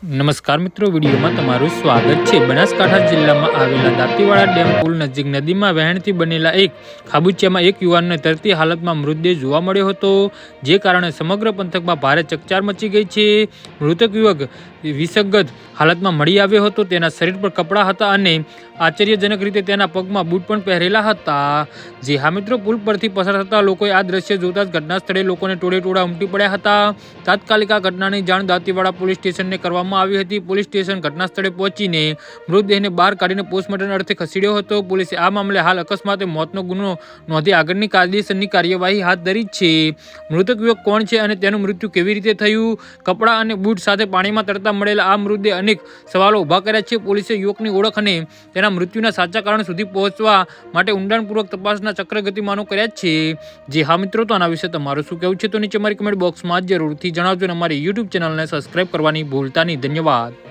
નમસ્કાર મિત્રો, વિડીયોમાં તમારું સ્વાગત છે. બનાસકાંઠા જિલ્લામાં આવેલા દાંતીવાડા ડેમ પુલ નજીક નદીમાં વહેણથી બનેલા એક ખાબુચિયામાં એક યુવાનને તરતી હાલતમાં મૃતદેહ જોવા મળ્યો હતો, જે કારણે સમગ્ર પંથકમાં ભારે ચકચાર મચી ગઈ છે. મૃતક યુવક વિસંગત હાલતમાં મળી આવ્યો હતો. તેના શરીર પર કપડાં હતા અને આશ્ચર્યજનક રીતે તેના પગમાં બૂટ પણ પહેરેલા હતા. જે હા મિત્રો, પુલ પરથી પસાર થતા લોકોએ આ દ્રશ્ય જોતા જ ઘટના સ્થળે લોકોને ટોળે ટોળા ઉમટી પડ્યા હતા. તાત્કાલિક આ ઘટનાની જાણ દાંતીવાડા પોલીસ સ્ટેશનને કરવામાં આવી હતી. પોલીસ સ્ટેશન ઘટના સ્થળે પહોંચીને મૃતદેહને બહાર કાઢીને પોસ્ટમોર્ટમ અર્થે ખસેડ્યો હતો. પોલીસે આ મામલે હાલ અકસ્માતે મોતનો ગુનો નોંધી આગળની કાયદેસરની કાર્યવાહી હાથ ધરી છે. મૃતક યુવક કોણ છે અને તેનું મૃત્યુ કેવી રીતે થયું? કપડાં અને બૂટ સાથે પાણીમાં તરતા મળેલા આ મૃતદેહ અનેક સવાલો ઊભા કર્યા છે. પોલીસે યુવકની ઓળખ અને તેના મૃત્યુના સાચા કારણ સુધી પહોંચવા માટે ઊંડાણપૂર્વક તપાસના ચક્રગતિમાનો કર્યા છે. જે હા મિત્રો, તો આના વિશે તમારું શું કહેવું છે? તો નીચે મારી કમેન્ટ બોક્સમાં જરૂરથી જણાવજો અને અમારી યુટ્યુબ ચેનલને સબસ્ક્રાઈબ કરવાની ભૂલતા નહીં ધન્યવાદ.